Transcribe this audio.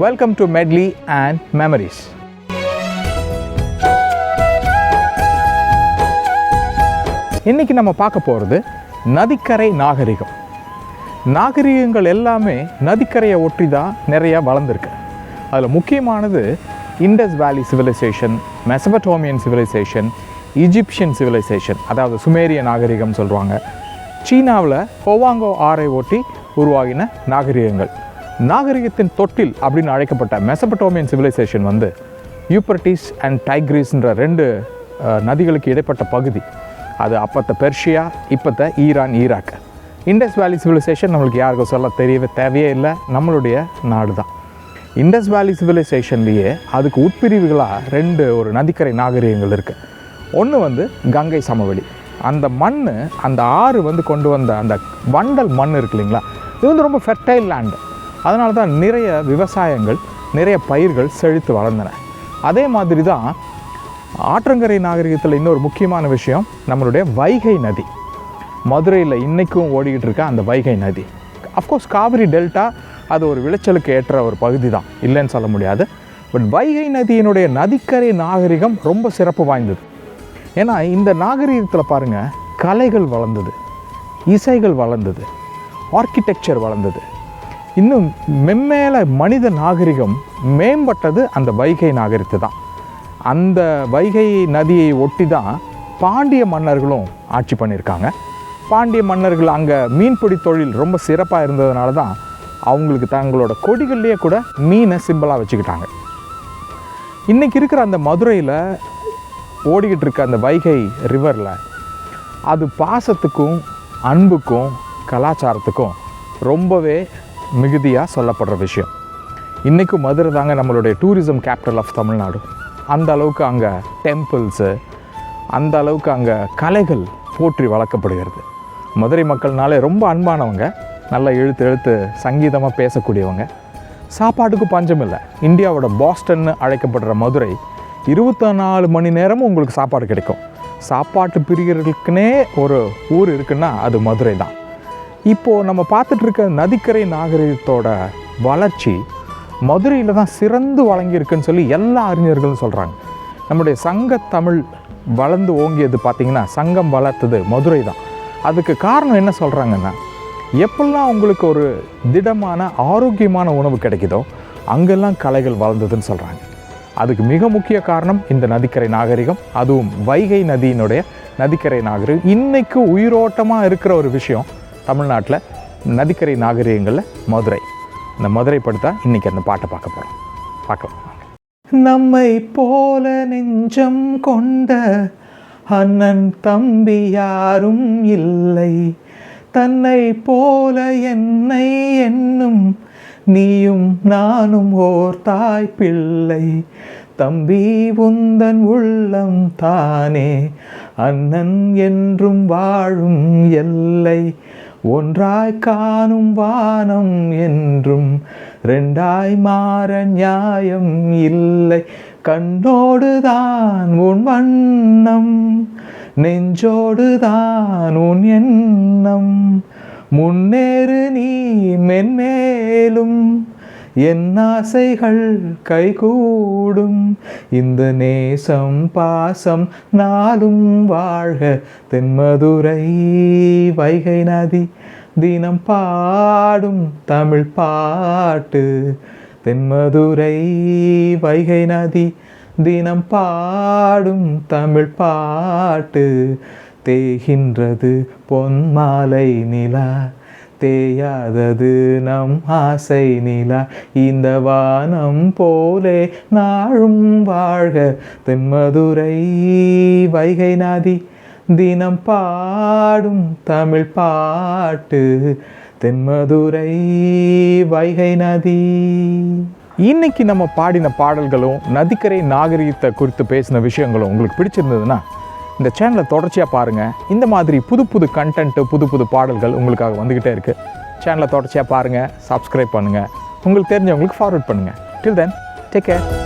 Welcome to Medley and Memories இன்றைக்கி நம்ம பார்க்க போகிறது நதிக்கரை நாகரிகம். நாகரிகங்கள் எல்லாமே நதிக்கரையை ஒட்டி தான் நிறையா வளர்ந்துருக்கு. அதில் முக்கியமானது Indus valley civilisation Mesopotamian civilisation Egyptian civilisation அதாவது சுமேரிய நாகரிகம் சொல்கிறாங்க சீனாவில் ஹோவாங்கோ ஆரை ஒட்டி உருவாகின நாகரிகங்கள். நாகரிகத்தின் தொட்டில் அப்படின்னு அழைக்கப்பட்ட மெசபட்டோமியன் சிவிலைசேஷன் வந்து யூப்பர்டிஸ் அண்ட் டைக்ரீஸ்ன்ற ரெண்டு நதிகளுக்கு இடைப்பட்ட பகுதி. அது அப்பத்த Persia இப்பத்த Iran Iraq. Indus valley civilisation நம்மளுக்கு யாருக்கும் சொல்ல தெரியவே தேவையே இல்லை. நம்மளுடைய நாடு தான். இண்டஸ் வேலி சிவிலைசேஷன்லேயே அதுக்கு உட்பிரிவுகளாக ரெண்டு ஒரு நதிக்கரை நாகரிகங்கள் இருக்குது ஒன்று வந்து கங்கை சமவெளி. அந்த மண் அந்த ஆறு வந்து கொண்டு வந்த அந்த வண்டல் மண் இருக்கு இல்லைங்களா? இது வந்து ரொம்ப ஃபெர்டைல் லேண்டு அதனால தான் நிறைய விவசாயங்கள் நிறைய பயிர்கள் செழித்து வளர்ந்தன. அதே மாதிரி தான் ஆற்றங்கரை நாகரிகத்தில் இன்னொரு முக்கியமான விஷயம் நம்மளுடைய வைகை நதி. மதுரையில் இன்றைக்கும் ஓடிக்கிட்டு இருக்க அந்த வைகை நதி. அஃப்கோர்ஸ் காவிரி டெல்டா அது ஒரு விளைச்சலுக்கு ஏற்ற ஒரு பகுதி தான் இல்லைன்னு சொல்ல முடியாது. பட் வைகை நதியினுடைய நதிக்கரை நாகரிகம் ரொம்ப சிறப்பு வாய்ந்தது. ஏன்னா இந்த நாகரிகத்தில் பாருங்கள் கலைகள் வளர்ந்தது. இசைகள் வளர்ந்தது. ஆர்கிடெக்சர் வளர்ந்தது. இன்னும் மென்மேல மனித நாகரிகம் மேம்பட்டது அந்த வைகை நாகரிகத்து தான். அந்த வைகை நதியை ஒட்டி தான் பாண்டிய மன்னர்களும் ஆட்சி பண்ணியிருக்காங்க பாண்டிய மன்னர்கள் அங்கே மீன்பிடி தொழில் ரொம்ப சிறப்பாக இருந்ததுனால தான் அவங்களுக்கு தங்களோட கொடிகள்லேயே கூட மீனை சிம்பிளாக வச்சுக்கிட்டாங்க. இன்றைக்கி இருக்கிற அந்த மதுரையில் ஓடிக்கிட்டு இருக்க அந்த வைகை ரிவரில் அது பாசத்துக்கும் அன்புக்கும் கலாச்சாரத்துக்கும் ரொம்பவே மிகுதியாக சொல்லப்படுற விஷயம். இன்றைக்கும் மதுரை தாங்க நம்மளுடைய டூரிசம் கேபிட்டல் ஆஃப் தமிழ்நாடு. அந்த அளவுக்கு அங்கே டெம்பிள்ஸு அந்த அளவுக்கு அங்கே கலைகள் போற்றி வளர்க்கப்படுகிறது. மதுரை மக்கள்னாலே ரொம்ப அன்பானவங்க. நல்லா எழுத்து எழுத்து சங்கீதமாக பேசக்கூடியவங்க. சாப்பாட்டுக்கு பஞ்சம் இல்லை. இந்தியாவோட பாஸ்டன்னு அழைக்கப்படுற மதுரை இருபத்தி நாலு மணி நேரமும் உங்களுக்கு சாப்பாடு கிடைக்கும். சாப்பாட்டு பிரியர்களுக்குனே ஒரு ஊர் இருக்குன்னா அது மதுரை தான். இப்போது நம்ம பார்த்துட்ருக்க நதிக்கரை நாகரிகத்தோட வளர்ச்சி மதுரையில் தான் சிறந்து வழங்கியிருக்குன்னு சொல்லி எல்லா அறிஞர்களும் சொல்கிறாங்க நம்முடைய சங்க தமிழ் வளர்ந்து ஓங்கியது பார்த்திங்கன்னா சங்கம் வளர்த்தது மதுரை தான். அதுக்கு காரணம் என்ன சொல்கிறாங்கன்னா எப்பெல்லாம் உங்களுக்கு ஒரு திடமான ஆரோக்கியமான உணவு கிடைக்குதோ அங்கெல்லாம் கலைகள் வளர்ந்ததுன்னு சொல்கிறாங்க அதுக்கு மிக முக்கிய காரணம் இந்த நதிக்கரை நாகரிகம் அதுவும் வைகை நதியினுடைய நதிக்கரை நாகரிகம். இன்றைக்கு உயிரோட்டமாக இருக்கிற ஒரு விஷயம் தமிழ்நாட்டில் நதிக்கரை நாகரிகங்களில் மதுரை. இந்த மதுரை படுத்தா இன்றைக்கி அந்த பாட்டை பார்க்க போகிறோம் பார்க்கலாம். நம்மை போல நெஞ்சம் கொண்ட அண்ணன் தம்பி யாரும் இல்லை. தன்னை போல என்னை என்னும் நீயும் நானும் ஓர் தாய் பிள்ளை. தம்பி உந்தன் உள்ளம் தானே அண்ணன் என்றும் வாழும் எல்லை. ஒன்றாய் காணும் வானம் என்றும் ரெண்டாய் மாற நியாயம் இல்லை. கண்ணோடுதான் உன் வண்ணம் நெஞ்சோடுதான் உன் எண்ணம். முன்னேறு நீ மென்மேலும் என் ஆசைகள் கைகூடும். இந்த நேசம் பாசம் நாளும் வாழ்க. தென்மதுரை வைகை நதி தினம் பாடும் தமிழ் பாட்டு. தென்மதுரை வைகை நதி தினம் பாடும் தமிழ் பாட்டு. தேகின்றது பொன்மாலை நிலா தேயாதது நம் ஆசை நிலா. இந்த வானம் போலே நாளும் வாழ்க. தென்மதுரை வைகை நாதி தினம் பாடும் தமிழ் பாட்டு. தென்மதுரை வைகை நதி. இன்னைக்கு நம்ம பாடின பாடல்களும் நதிக்கரை நாகரிகத்தை குறித்து பேசின விஷயங்களும் உங்களுக்கு பிடிச்சிருந்ததுன்னா இந்த சேனலை தொடர்ச்சியாக பாருங்கள் இந்த மாதிரி புது புது கண்டென்ட்டு புது புது பாடல்கள் உங்களுக்காக வந்துக்கிட்டே இருக்குது சேனலை தொடர்ச்சியாக பாருங்கள் சப்ஸ்கிரைப் பண்ணுங்கள் உங்களுக்கு தெரிஞ்சவங்களுக்கு ஃபார்வர்ட் பண்ணுங்கள் டில் தென் டேக் கேர்